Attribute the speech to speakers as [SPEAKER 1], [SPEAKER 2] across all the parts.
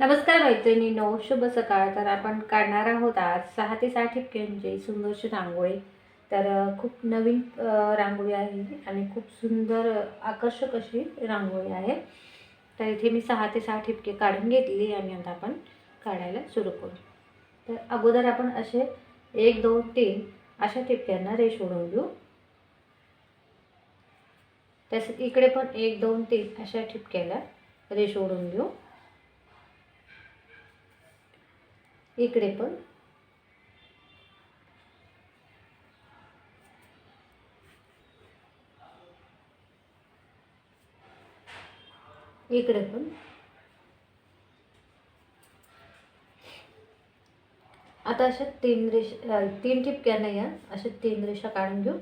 [SPEAKER 1] नमस्कार मैत्रिणींनो शुभ सकाळ. तर आपण काढणार आहोत आज सहा ते सहा ठिपक्यांची म्हणजे सुंदरशी रांगोळी. तर खूप नवीन रांगोळी आहे आणि खूप सुंदर आकर्षक अशी रांगोळी आहे. तर इथे मी सहा ते सहा ठिपके काढून घेतली आणि आता आपण काढायला सुरू करू. तर अगोदर आपण असे एक दोन तीन अशा ठिपक्यांना रेष ओढून घेऊ. तसंच इकडे पण एक दोन तीन अशा ठिपक्याला रेष ओढून घेऊ. इकडे पण. इकडे पण. आता अशा तीन रेषा तीन ठिपक्यांना या अशा तीन रेषा काढून घेऊ.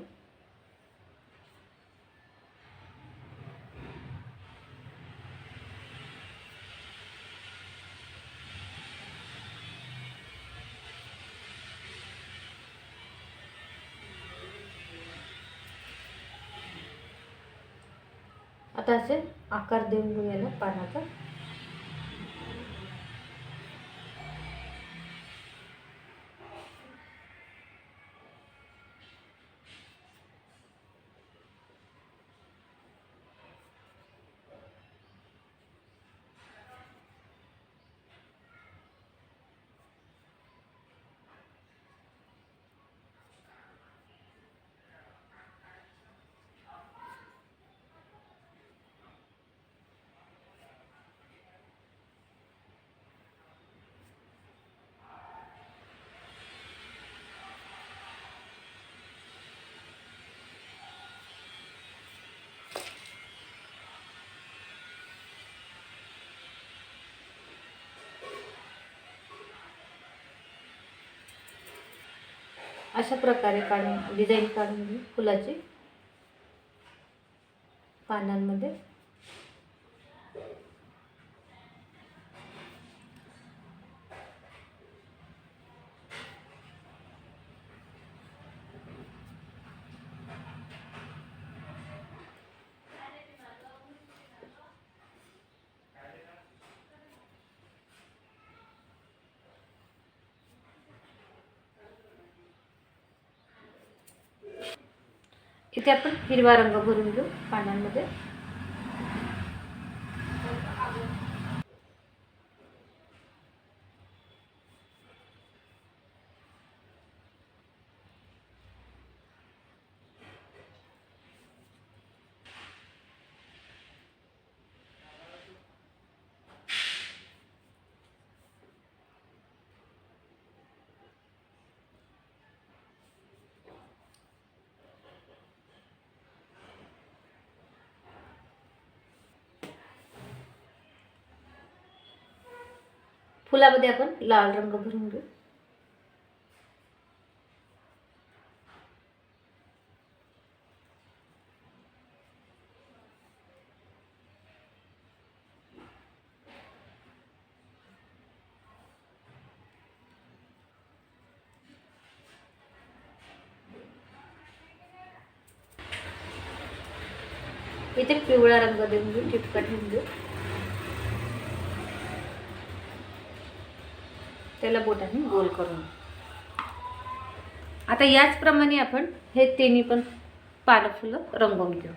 [SPEAKER 1] आता असे आकार देऊन घेऊ याला पानाचा अशा प्रकारे काढून डिझाईन काढून फुलाची पानांमध्ये इथे आपण हिरवा रंग भरून घेऊ पानांमध्ये. फुलामध्ये आपण लाल रंग भरून घेऊ. इथे पिवळा रंग देऊन घेऊ चिटकट घेऊन घेऊ. त्याला बोटाने गोल करून. आता याचप्रमाणे आपण हे तिन्ही पण पालक फुलं रंगवून घेऊ.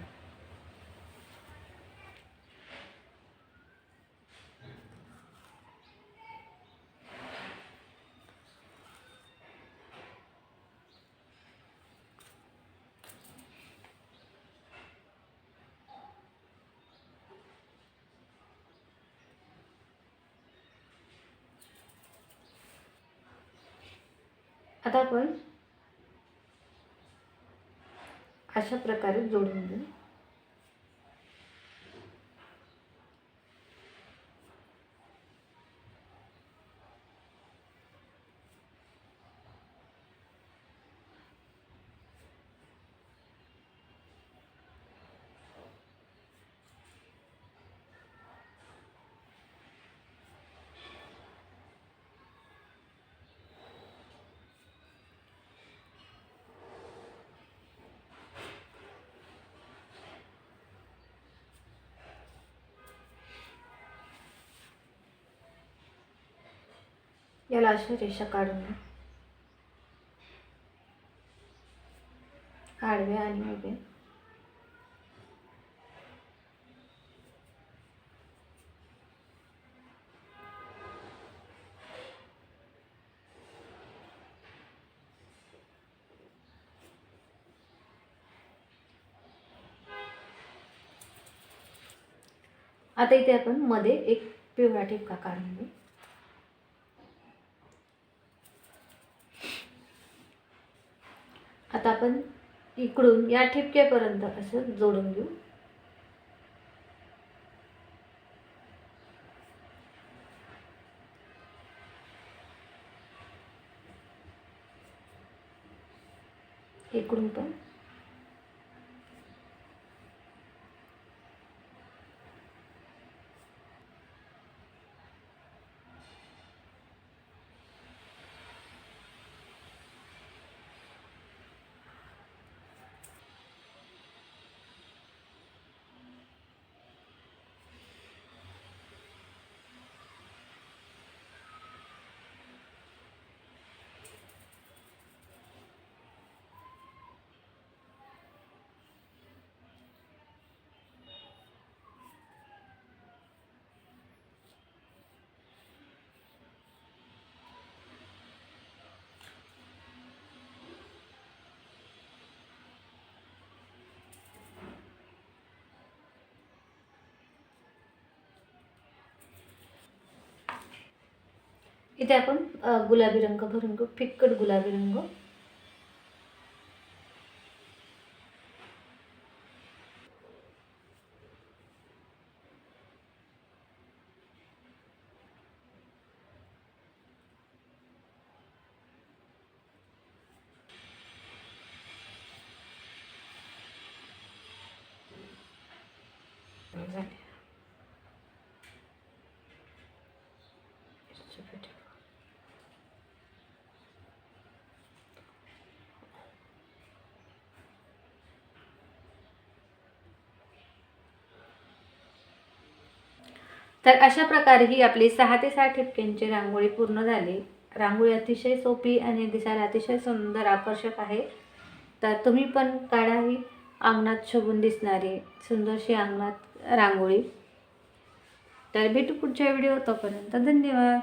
[SPEAKER 1] आता आपण अशा प्रकारे जोडून घेऊ याला अशा रेषा काढून आडवे आणि उभे. आता इथे आपण मध्ये एक पिवळा ठिपका काढून घेऊ आता आपण इकडून या ठिपक्यापर्यंत असं जोडून घेऊ. इकडून पण. इथे आपण गुलाबी रंग भरून घेऊ फिक्कट गुलाबी रंग झाले. तर अशा प्रकारे ही आपली सहा ते सात ठिपक्यांची रांगोळी पूर्ण झाली. रांगोळी अतिशय सोपी आणि दिसायला अतिशय सुंदर आकर्षक आहे. तर तुम्ही पण काढा ही अंगणात शोभून दिसणारी सुंदरशी अंगणात रांगोळी. तर भेटू पुढच्या व्हिडिओ तोपर्यंत धन्यवाद.